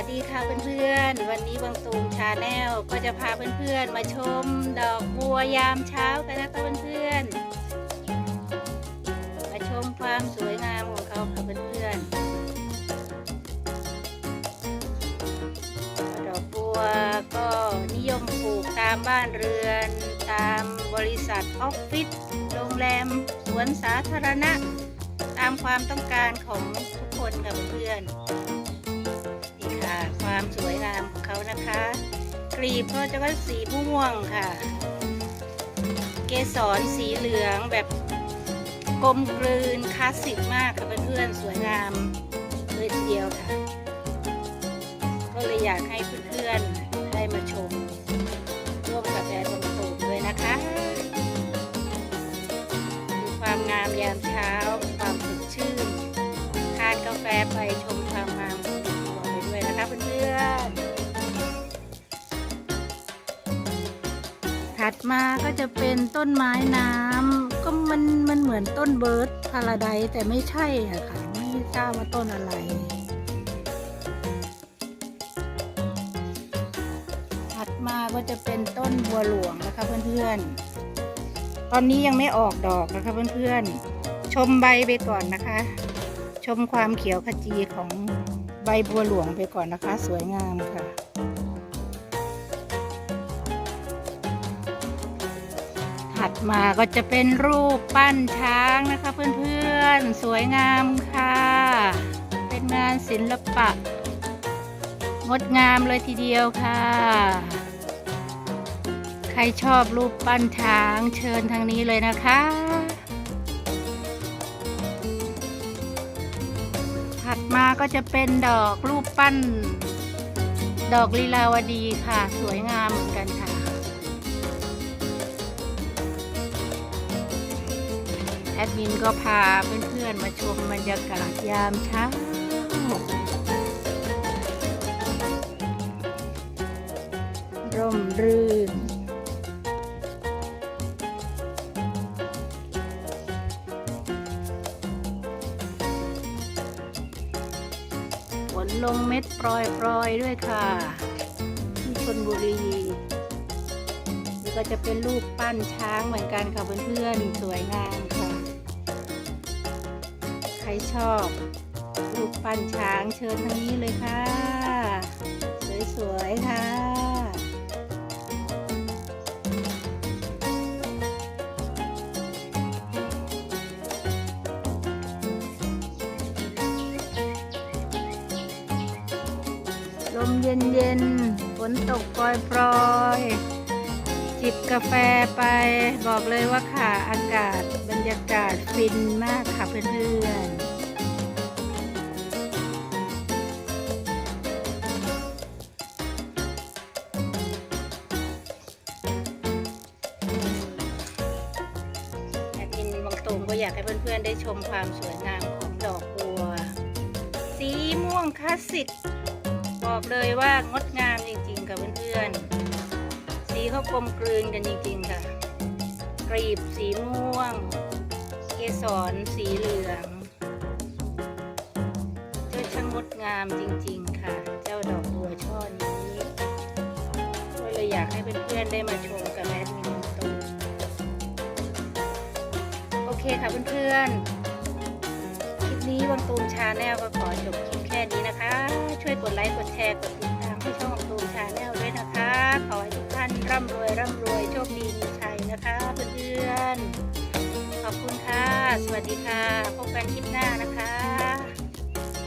วัสดีค่ะเพื่อนๆ วันนี้บางตูมชาแนลก็จะพาเพื่อนๆ มาชมดอกบัวยามเช้ากันนะคะเพื่อนๆ มาชมความสวยงามของเขาค่ะเพื่อนๆ ดอกบัวก็นิยมปลูกตามบ้านเรือน ตามบริษัทออฟฟิศ โรงแรม สวนสาธารณะ ตามความต้องการของทุกคนค่ะเพื่อนๆ นะคะ กลีบก็จะว่าสีม่วงค่ะ เกสรสีเหลืองแบบกลมกลืนคลาสสิกมากค่ะเพื่อนๆสวยงามเลยทีเดียวค่ะ ก็เลยอยากให้เพื่อนๆได้มาชม ร่วมกับแดนบงตูด้วยนะคะดูความงามยามเช้า ความสดชื่น ทานกาแฟไปชมความงามของดอกบัวไปด้วยนะคะเพื่อนๆ ถัดมาก็จะเป็นต้นไม้น้ำก็มันมันเหมือนต้นเบิร์ดพาราไดซ์แต่ไม่ใช่อะค่ะ ไม่ทราบว่าต้นอะไร ถัดมาก็จะเป็นต้นบัวหลวงนะคะเพื่อนๆ ตอนนี้ยังไม่ออกดอกนะคะเพื่อนๆ ชมใบไปก่อนนะคะ ชมความเขียวขจีของใบบัวหลวงไปก่อนนะคะ สวยงามค่ะ ดมาก็จะเป็นรูปปั้นช้างนะคะเพื่อนๆ สวยงามค่ะ เป็นงานศิลปะ งดงามเลยทีเดียวค่ะ ใครชอบรูปปั้นช้างเชิญทางนี้เลยนะคะถัดมาก็จะเป็นดอกรูปปั้น ดอกลีลาวดีค่ะ สวยงามเหมือนกันค่ะ แอดมินก็พาเพื่อนๆมาชมบรรยากาศยามเช้าร่มรื่น ฝนลงเม็ดปลอยๆด้วยค่ะ ที่ชนบุรีนี่ก็จะเป็นรูปปั้นช้างเหมือนกันค่ะเพื่อนๆ สวยงามค่ะ ชอบรูปปั้นช้างเชิญทางนี้เลยค่ะ สวยๆค่ะ ลมเย็นเย็นๆ ฝนตกปล่อยๆจิบกาแฟไปบอกเลยว่าค่ะ อากาศบรรยากาศฟินมากค่ะเพื่อนๆ ตูมก็อยากให้เพื่อนๆได้ชมความสวยงามของดอกบัว สีม่วงคลาสสิกบอกเลยว่างดงามจริงๆค่ะเพื่อนๆ สีเขากลมกลืนกันจริงๆค่ะ กรีบสีม่วง เกสรสีเหลืองเจ้าช่างงดงามจริงๆค่ะ เจ้าดอกบัวช่อนี้ก็เลยอยากให้เพื่อนๆได้มาชม เคค่ะเพื่อนๆ คลิปนี้วังตูมชาแนลก็ขอจบคลิปแค่นี้นะคะ ช่วยกดไลค์กดแชร์กดติดตามให้ช่องวังตูมชาแนลด้วยนะคะ ขอให้ทุกท่านร่ำรวยร่ำรวยโชคดีมีชัยนะคะเพื่อนๆ ขอบคุณค่ะ สวัสดีค่ะ พบกันคลิปหน้านะคะ